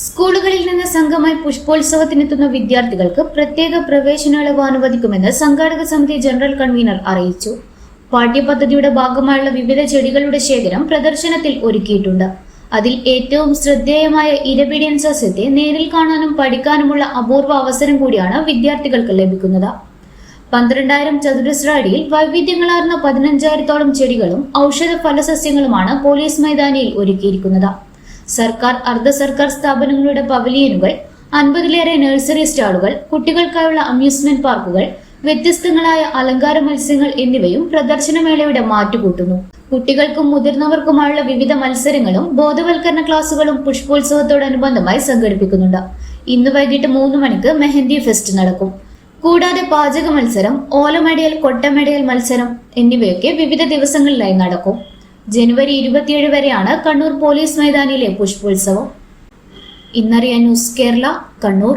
സ്കൂളുകളിൽ നിന്ന് സംഘമായി പുഷ്പോത്സവത്തിനെത്തുന്ന വിദ്യാർത്ഥികൾക്ക് പ്രത്യേക പ്രവേശന ഇളവ് അനുവദിക്കുമെന്ന് സംഘാടക സമിതി ജനറൽ കൺവീനർ അറിയിച്ചു. പാഠ്യപദ്ധതിയുടെ ഭാഗമായുള്ള വിവിധ ചെടികളുടെ ശേഖരം പ്രദർശനത്തിൽ ഒരുക്കിയിട്ടുണ്ട്. അതിൽ ഏറ്റവും ശ്രദ്ധേയമായ ഇരപിടിയൻ സസ്യത്തെ നേരിൽ കാണാനും പഠിക്കാനുമുള്ള അപൂർവ അവസരം കൂടിയാണ് വിദ്യാർത്ഥികൾക്ക് ലഭിക്കുന്നത്. പന്ത്രണ്ടായിരം ചതുരശ്ര അടിയിൽ വൈവിധ്യങ്ങളാർന്ന പതിനഞ്ചായിരത്തോളം ചെടികളും ഔഷധ ഫലസസ്യങ്ങളുമാണ് പോലീസ് മൈതാനിയിൽ ഒരുക്കിയിരിക്കുന്നത്. സർക്കാർ അർദ്ധ സർക്കാർ സ്ഥാപനങ്ങളുടെ പവലിയനുകൾ അൻപതിലേറെ നഴ്സറി സ്റ്റാളുകൾ കുട്ടികൾക്കായുള്ള അമ്യൂസ്മെന്റ് പാർക്കുകൾ വ്യത്യസ്തങ്ങളായ അലങ്കാര മത്സ്യങ്ങൾ എന്നിവയും പ്രദർശനമേളയുടെ മാറ്റുകൂട്ടുന്നു. കുട്ടികൾക്കും മുതിർന്നവർക്കുമായുള്ള വിവിധ മത്സരങ്ങളും ബോധവൽക്കരണ ക്ലാസുകളും പുഷ്പോത്സവത്തോടനുബന്ധമായി സംഘടിപ്പിക്കുന്നുണ്ട്. ഇന്ന് വൈകിട്ട് മൂന്ന് മണിക്ക് മെഹന്തി ഫെസ്റ്റ് നടക്കും. കൂടാതെ പാചക മത്സരം ഓലമടയൽ കൊട്ടമടയൽ മത്സരം എന്നിവയൊക്കെ വിവിധ ദിവസങ്ങളിലായി നടക്കും. ജനുവരി ഇരുപത്തിയേഴ് വരെയാണ് കണ്ണൂർ പോലീസ് മൈതാനിയിലെ പുഷ്പോത്സവം. ഇന്നറിയാൻ ന്യൂസ് കേരള കണ്ണൂർ.